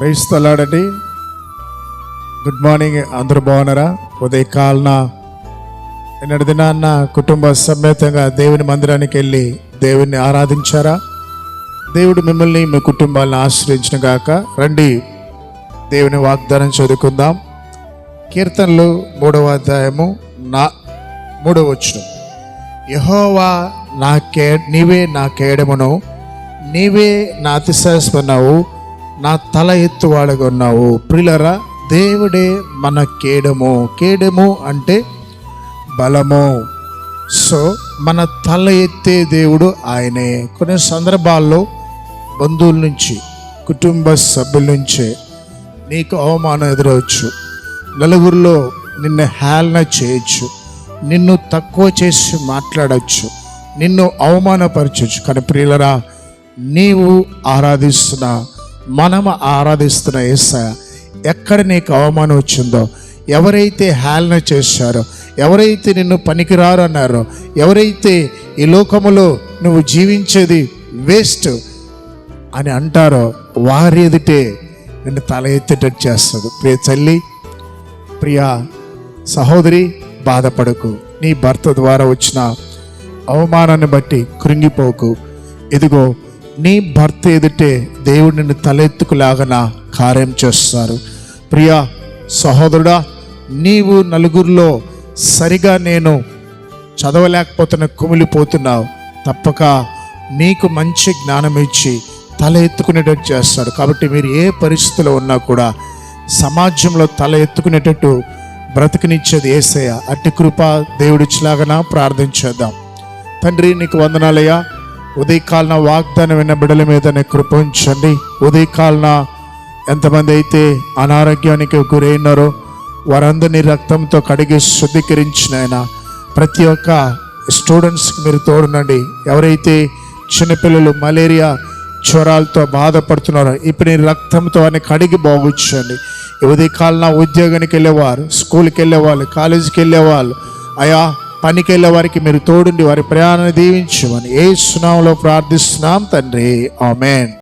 క్రైస్తలాడండి. Good morning అందరూ బాగున్నారా? ఉదయకాలన నిన్నటి దినాన్న కుటుంబ సమేతంగా దేవుని మందిరానికి వెళ్ళి దేవుణ్ణి ఆరాధించారా? దేవుడు మిమ్మల్ని మీ కుటుంబాలను ఆశ్రయించిన గాక. రండి దేవుని వాగ్దానం చదువుకుందాం. కీర్తనలు మూడవ అధ్యాయము నా మూడవ వచ్చును యహోవా నా కే నీవే నా కేడమును నీవే నా అతిశయస్మన్నావు నా తల ఎత్తువాడుగా ఉన్నావు ప్రిలరా దేవుడే మన కేడము. కేడము అంటే బలము. సో మన తల ఎత్తే దేవుడు ఆయనే. కొన్ని సందర్భాల్లో బంధువుల నుంచి కుటుంబ సభ్యుల నుంచే నీకు అవమానం ఎదురవచ్చు. నలుగురిలో నిన్ను హేళన చేయొచ్చు. నిన్ను తక్కువ చేసి మాట్లాడచ్చు. నిన్ను అవమానపరచచ్చు. కానీ ప్రియులరా నీవు ఆరాధిస్తున్న మనం ఆరాధిస్తున్న ఏసయ ఎక్కడ నీకు అవమానం వచ్చిందో ఎవరైతే హేళన చేశారో ఎవరైతే నిన్ను పనికిరారు అన్నారో ఎవరైతే ఈ లోకములో నువ్వు జీవించేది వేస్ట్ అని అంటారో వారి ఎదుటే నిన్ను తల ఎత్తేటట్టు చేస్తాడు. ప్రియ తల్లి ప్రియ సహోదరి బాధపడకు. నీ భర్త ద్వారా వచ్చిన అవమానాన్ని బట్టి కృంగిపోకు. ఇదిగో నీ భర్త ఎదుటే దేవుడు నిన్ను తలెత్తుకులాగన కార్యం చేస్తారు. ప్రియా సహోదరుడా నీవు నలుగురిలో సరిగా నేను చదవలేకపోతున్న కుమిలిపోతున్నావు తప్పక నీకు మంచి జ్ఞానం ఇచ్చి తల ఎత్తుకునేటట్టు చేస్తాడు. కాబట్టి మీరు ఏ పరిస్థితిలో ఉన్నా కూడా సమాజంలో తల ఎత్తుకునేటట్టు బ్రతికినిచ్చేది ఏసయ్య. అట్టి కృప దేవుడిచ్చిలాగన ప్రార్థించేద్దాం తండ్రి నీకు వందనాలయ్యా. ఉదయకాలన వాగ్దానం విన్న బిడల మీద కృపించండి కృప ఉంచండి. ఉదయకాలన ఎంతమంది అయితే అనారోగ్యానికి గురైనారో వారందరినీ రక్తంతో కడిగి శుద్ధీకరించిన ఆయన ప్రతి ఒక్క స్టూడెంట్స్కి మీరు తోడునండి ఎవరైతే చిన్నపిల్లలు మలేరియా జ్వరాలతో బాధపడుతున్నారో ఇప్పుడు నేను రక్తంతో అని కడిగి బాగుచ్చండి ఉదయకాలన ఉద్యోగానికి వెళ్ళేవారు స్కూల్కి వెళ్ళేవాళ్ళు కాలేజీకి వెళ్ళేవాళ్ళు అయా పనికెళ్ళే వారికి మీరు తోడుండి వారి ప్రయాణాన్ని దీవించమని ఏ సునామంలో ప్రార్థిస్తున్నాం తండ్రి. ఆమెన్.